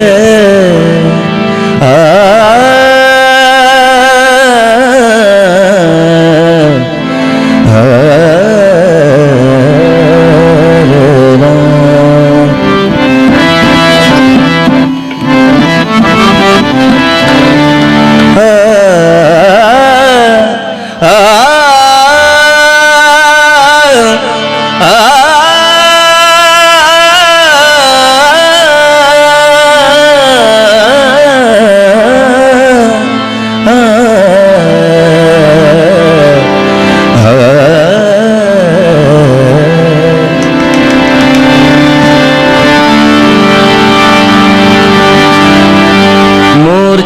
मोर्चे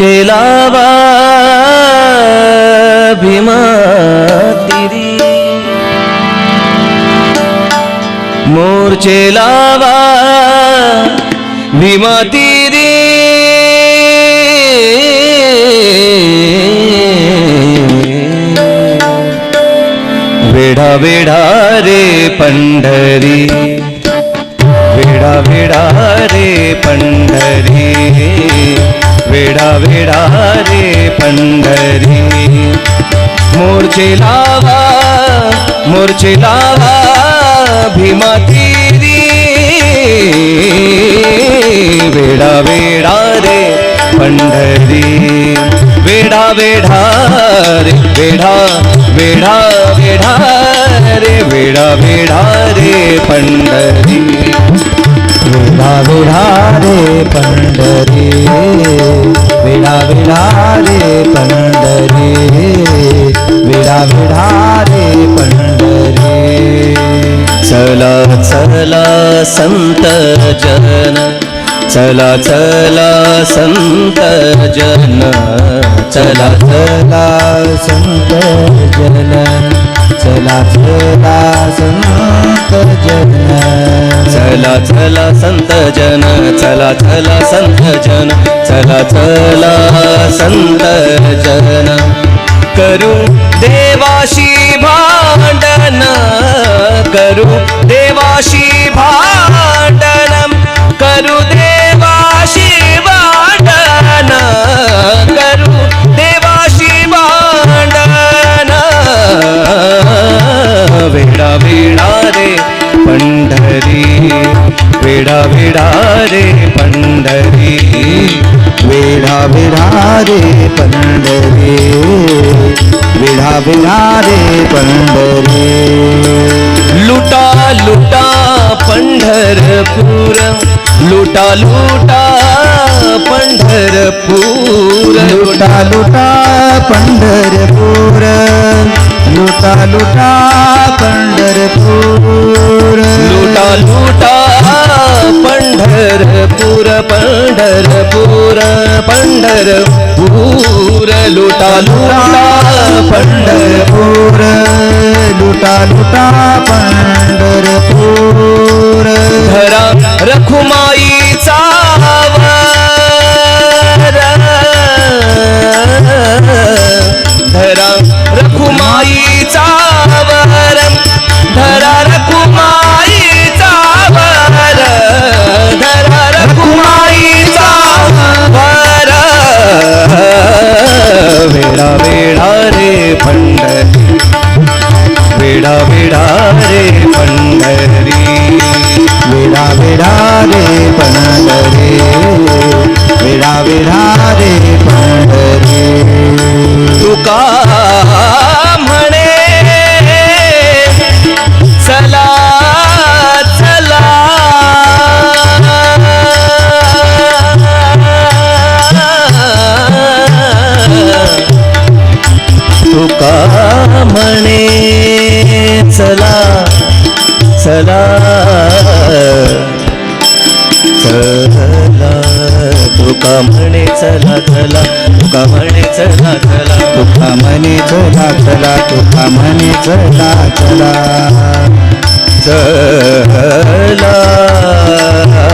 लावा भीमा तिरी मोर्चे लावा भीमा तिरी वेढा वेढा रे पंढरी. वेढा वेढा रे पंढरी. वेडा रे पंढरी. मोर्चे लावा मोर्चे लावा भीमा तिरी वेडा वेडा रे पंढरी. वेढा वेढा रे वेढा वेढा वेढा रे वेढा वेढा रे पंढरी. विडा विडा रे पंढरी विडा विडा रे पंढरी विडा विडा रे पंढरी. चला चला संत जन चला चला संत जन चला चला संत जन. चला चला संत जन। चला चला संत जन चला चला संत जन चला चला संत जन। करू देवाशी भांडण करू देवाशी भांडण। विडा विडा रे पंढरी विडा विडा रे पंढरी. लुटा लुटा पंढरपूर लुटा लुटा पंढरपूर. लुटा लुटा पंढरपूर लुटा लुटा पंढरपूर. लुटा लुटा पंढरपूर पंढरपूर. पंढरपूर लुटा लुटा पंढरपूर पंढरपूर लुटा लुटा पंढरपूर धरा रखुमाई म्हणे चला चला. तुका म्हणे चला चला. चला तुका म्हणे चला चला. तुका म्हणे चला चला. तुका म्हणे चला चला. तुका म्हणे चला चला. चला.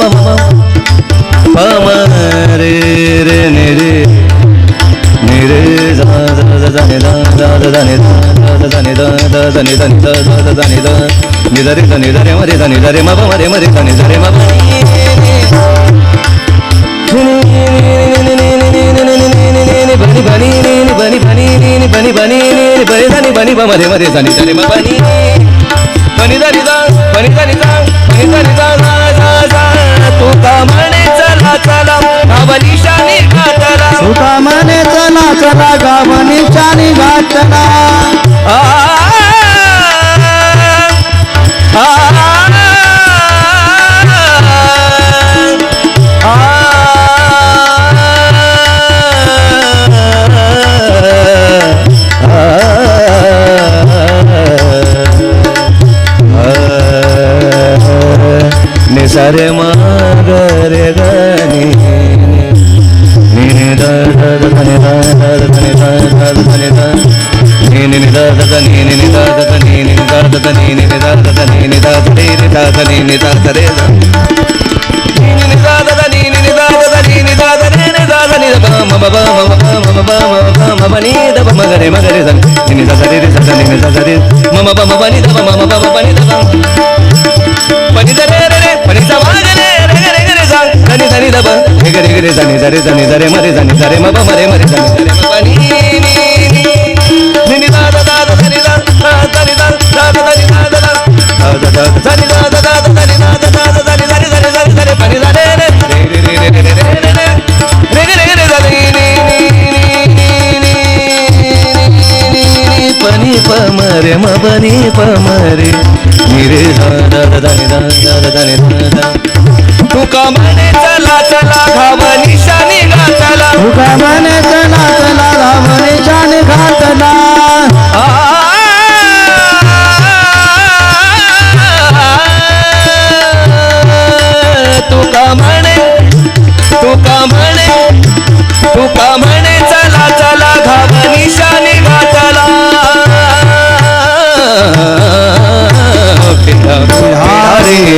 pa ma pa ma re re ne re ne re za za za za ne da da da da ne da da da ne da da da ne da ne da da da da ne da ni da re da ne da re ma re da ne da re ma ba ma re ma re da ne da re ma ba bani ba mare mare zani zani ma bani bani zani zang bani zani zang bani zani zang स्वतः म्हणे चला चला गावनिशा निघातला स्वतः निसारे मा దని నిదాద దని నిదాద దని నిదాద దని నిదాద ని నిదాద ని నిదాద రే నిదాద దని నిదాద దని నిదాద రే నిదాద ని దబ మమ బ మమ బ మమ బ మమ బ మమ ని దబ మగరే మగరే దన్ ని నిదాద రే సద ని నిదాద రే మమ బ మమ ని దబ మమ బ మమ ని దబ పని దరే రే పని సవాగరే రే రే రే సా దని దని దబ రే రే రే దని దరే దని దరే మరే దని దరే మమ మరే మరే దని దరే మమ पनी पमरे म बनी पमरे। निरे दाने दाने तुका म्हणे चला चला घाव निशाने घातला। तुका म्हणे चला चला घाव निशाने घातला।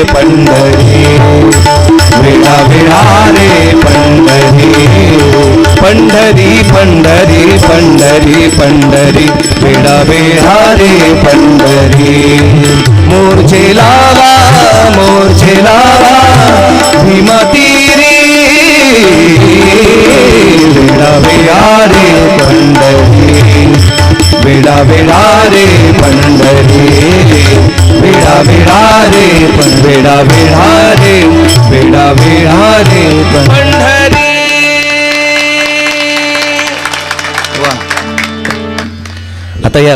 पंढरी विडा रे पंढरी. पंढरी पंढरी पंढरी पंढरी विडा विहारे पंढरी. मोर्चे लावा मोर्चे लावा भीमतीरी विडा विडा रे पंढरी विडा विहारे पंढरी. बेडा बेडा रे पण बेडा बेडा रे बेडा बेडा रे पण आता या